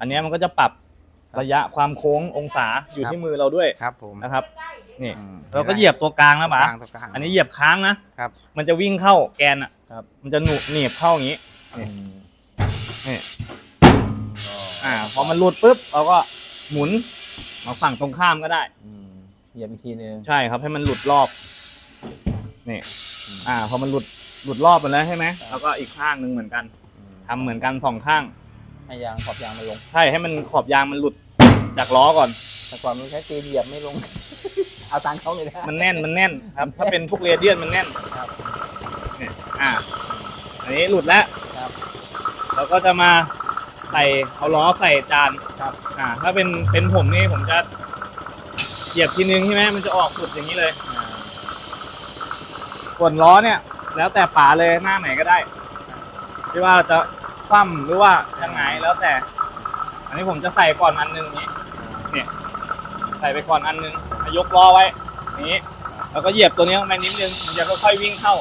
อันเนี้ยมันก็จะปรับระยะความโค้งองศาอยู่ครับที่มือเราด้วยครับผมนะครับนี่อืมเราก็เหยียบตัวกลางนะกป๋าลางตัวกลางอันนี้เหยียบค้างนะ ครับมันจะวิ่งเข้าแกนอะ ครับมันจะหนุหนีบเข้าอย่างนี้ อืมนี่ อ่า พอมันหลุดปุ๊บ เราก็หมุนมาฝั่งตรงข้ามก็ได้ อืมเหยียบอีกทีนึงใช่ครับ ให้มันหลุดรอบ นี่ อ่า พอมันหลุด หลุดรอบไปแล้วใช่ไหมแล้วก็อีกข้างหนึ่งเหมือนกัน อืมทำเหมือนกันสองข้าง ให้ยางขอบยางมันลง ใช่ให้มันขอบยางมันหลุดจากล้อก่อน แต่ก่อนมันใช้ตีนเหยียบไม่ลง เอาตังค์เขาเลยนะ มันแน่นมันแน่นครับ ถ้าเป็นพวกเรเดียนมันแน่นครับนี่อ่าอันนี้หลุดแล้วครับ เราก็จะมาใส่เอาล้อใส่จานครับ อ่า ถ้าเป็นเป็นผมนี่ผมจะเหยียบทีนึงใช่ไหมมันจะออกสุดอย่างนี้เลยอ่าส่วนล้อเนี่ย แล้วแต่ป๋าเลยหน้าไหนก็ได้ที่ว่าจะ คว่ำหรือว่ายังไงแล้วแต่ อันนี้ผมจะใส่ก่อนอันหนึงอย่างนี้ใส่ไปก่อนอันหนึงยกล้อไว้อย่างนี้ แล้วก็เหยียบตัวนี้ลงไปนิดนึงมันจะค่อยๆวิ่งเข้า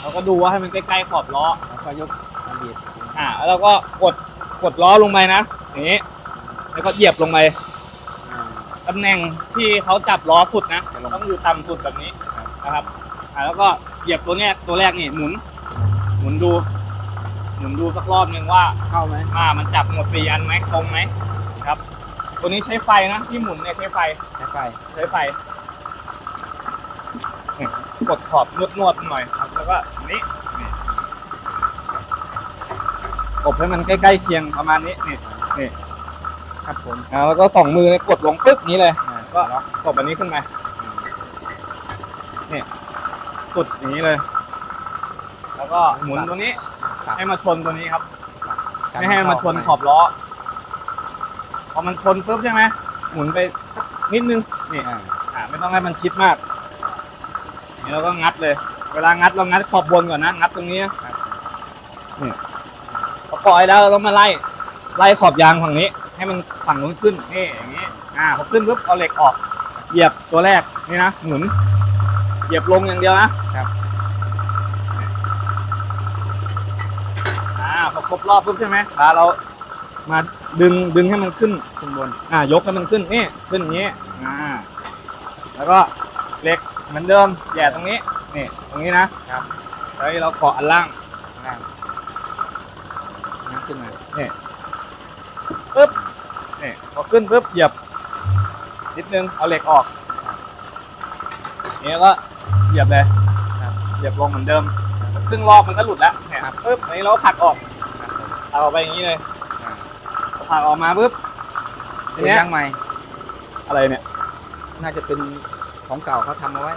เราก็ดูว่าให้มันใกล้ๆขอบล้อแล้วก็ยกมันบีบอ่าแล้วเราก็กดกดล้อลงไปนะอย่างนี้ แล้วก็เหยียบลงไปอ่าตำแหน่งที่เขาจับล้อสุดนะจะลงต้องอยู่ต่ำสุดแบบนี้นะครับอ่าแล้วก็เหยียบตัวเนี้ยตัวแรกนี่หมุน หมุนดู หมุนดูสักรอบหนึ่งว่าเข้าไหมอ่ามันจับหมดสี่อันไหมตรงไหมครับ ตัวนี้ใช้ไฟนะที่หมุนเนี่ยใช้ไฟใช้ไฟใช้ไฟนี่กดขอบนวดนวดๆหน่อยครับ แล้วก็นี่นี่กบให้มันใกล้ๆเคียงประมาณนี้นี่ครับผมอ่าแล้วก็สองมือเนี่ยกดลงปึ๊กนี้เลยอ่าก็ล็อกกดอันนี้ขึ้นมาสุดอย่างนี้เลย แล้วก็หมุนตัวนี้ครับ ให้มาชนตัวนี้ครับกันไม่ให้มันมาชนขอบล้อ พอมันชนปุ๊บใช่ไหมหมุนไปนิดนึงนี่อ่าอ่าไม่ต้องให้มันชิดมากนี่เราก็งัดเลย เวลางัดเรางัดขอบบนก่อนนะงัดตรงนี้นะครับนี่พอปล่อยแล้วเราต้องมาไล่ไล่ขอบยางฝั่งนี้ ให้มันฝั่งนู้นขึ้นนี่อย่างนี้ อ่าพอขึ้นปุ๊บเอาเหล็กออก เหยียบตัวแรกนี่นะหมุนเหยียบลงอย่างเดียวนะครับาพอครบรอบปุ๊บใช่ไหมพาเรามาดึงดึงให้มันขึ้นขึ้นบน อ่ายกให้มันขึ้นนี่ขึ้นอย่างนี้อ่าแล้วก็เหล็กเหมือนเดิมแหย่ตรงนี้นี่ตรงนี้นะครับแล้วเราเกาะอันล่างข้างล่างนั่นขึ้นมาปึ๊บนี่พอขึ้นปุ๊บเหยียบนิดนึงเอาเหล็กออกนี่แล้วก็เหยียบเลยเหยียบลงเหมือนเดิม ครึ่งรอบมันก็หลุดแล้วเนี่ยปึ๊บอันนี้เราก็ผลักออกครับผมผลักออกไปอย่างนี้เลยอ่าผลักออกมาปุ๊บทีเป็นเนี้ยยางใหม่อะไรเนี่ย น่าจะเป็นของเก่าเขาทำเอาไว้